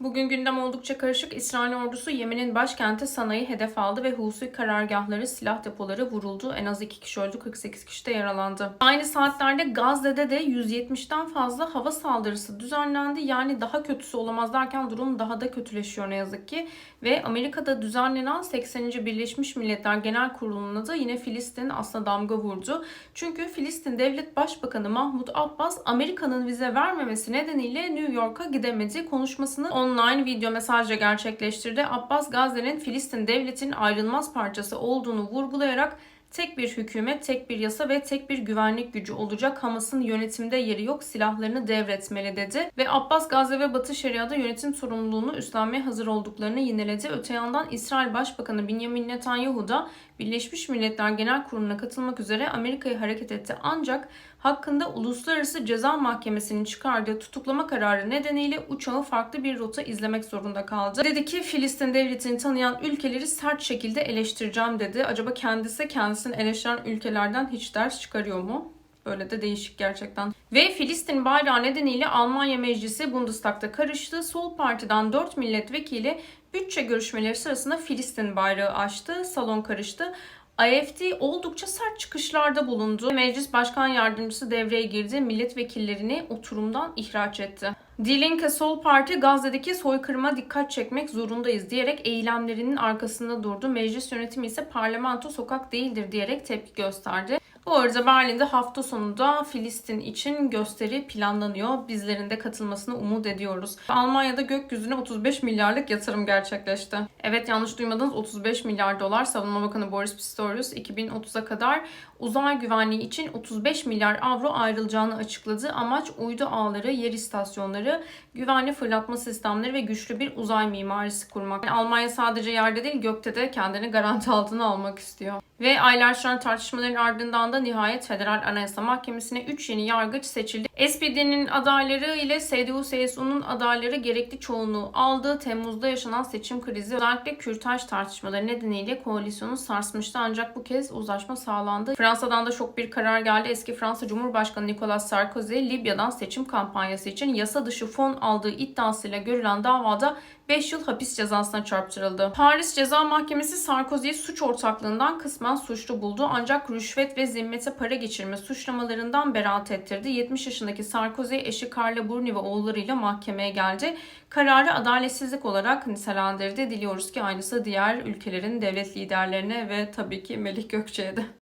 Bugün gündem oldukça karışık. İsrail ordusu Yemen'in başkenti Sana'yı hedef aldı ve Husi karargahları, silah depoları vuruldu. En az 2 kişi öldü, 48 kişi de yaralandı. Aynı saatlerde Gazze'de de 170'ten fazla hava saldırısı düzenlendi. Yani daha kötüsü olamaz derken durum daha da kötüleşiyor ne yazık ki. Ve Amerika'da düzenlenen 80. Birleşmiş Milletler Genel Kurulu'na da yine Filistin aslında damga vurdu. Çünkü Filistin Devlet Başbakanı Mahmut Abbas Amerika'nın vize vermemesi nedeniyle New York'a gidemedi. Konuşmasını online video mesajla gerçekleştirdi. Abbas Gazze'nin Filistin devletinin ayrılmaz parçası olduğunu vurgulayarak tek bir hükümet, tek bir yasa ve tek bir güvenlik gücü olacak. Hamas'ın yönetimde yeri yok, silahlarını devretmeli dedi. Ve Abbas Gazze ve Batı Şeria'da yönetim sorumluluğunu üstlenmeye hazır olduklarını yineledi. Öte yandan İsrail Başbakanı Benjamin Netanyahu da Birleşmiş Milletler Genel Kurulu'na katılmak üzere Amerika'ya hareket etti. Ancak hakkında Uluslararası Ceza Mahkemesi'nin çıkardığı tutuklama kararı nedeniyle uçağı farklı bir rota izlemek zorunda kaldı. Dedi ki Filistin devletini tanıyan ülkeleri sert şekilde eleştireceğim dedi. Acaba kendisi kendisini eleştiren ülkelerden hiç ders çıkarıyor mu? Böyle de değişik gerçekten. Ve Filistin bayrağı nedeniyle Almanya Meclisi Bundestag'da karıştı. Sol Parti'den 4 milletvekili bütçe görüşmeleri sırasında Filistin bayrağı açtı. Salon karıştı. AFD oldukça sert çıkışlarda bulundu. Meclis Başkan Yardımcısı devreye girdi. Milletvekillerini oturumdan ihraç etti. Die Linke Sol Parti Gazze'deki soykırıma dikkat çekmek zorundayız diyerek eylemlerinin arkasında durdu. Meclis yönetimi ise parlamento sokak değildir diyerek tepki gösterdi. Bu arada Berlin'de hafta sonu da Filistin için gösteri planlanıyor. Bizlerin de katılmasını umut ediyoruz. Almanya'da gökyüzüne 35 milyarlık yatırım gerçekleşti. Evet yanlış duymadınız 35 milyar dolar Savunma Bakanı Boris Pistorius 2030'a kadar uzay güvenliği için 35 milyar avro ayrılacağını açıkladı. Amaç uydu ağları, yer istasyonları, güvenli fırlatma sistemleri ve güçlü bir uzay mimarisi kurmak. Yani Almanya sadece yerde değil gökte de kendini garanti altına almak istiyor. Ve aylar süren tartışmaların ardından da nihayet Federal Anayasa Mahkemesi'ne 3 yeni yargıç seçildi. SPD'nin adayları ile CDU-CSU'nun adayları gerekli çoğunluğu aldı. Temmuz'da yaşanan seçim krizi özellikle kürtaj tartışmaları nedeniyle koalisyonu sarsmıştı ancak bu kez uzlaşma sağlandı. Fransa'dan da şok bir karar geldi. Eski Fransa Cumhurbaşkanı Nicolas Sarkozy Libya'dan seçim kampanyası için yasa dışı fon aldığı iddiasıyla görülen davada 5 yıl hapis cezasına çarptırıldı. Paris Ceza Mahkemesi Sarkozy'yi suç ortaklığından kısmen suçlu buldu ancak rüşvet ve zimmete para geçirme suçlamalarından beraat ettirdi. 70 yaşındaki Sarkozy eşi Carla Bruni ve oğullarıyla mahkemeye geldi. Kararı adaletsizlik olarak nitelendirdi. Diliyoruz ki aynısı diğer ülkelerin devlet liderlerine ve tabii ki Melih Gökçe'ye de.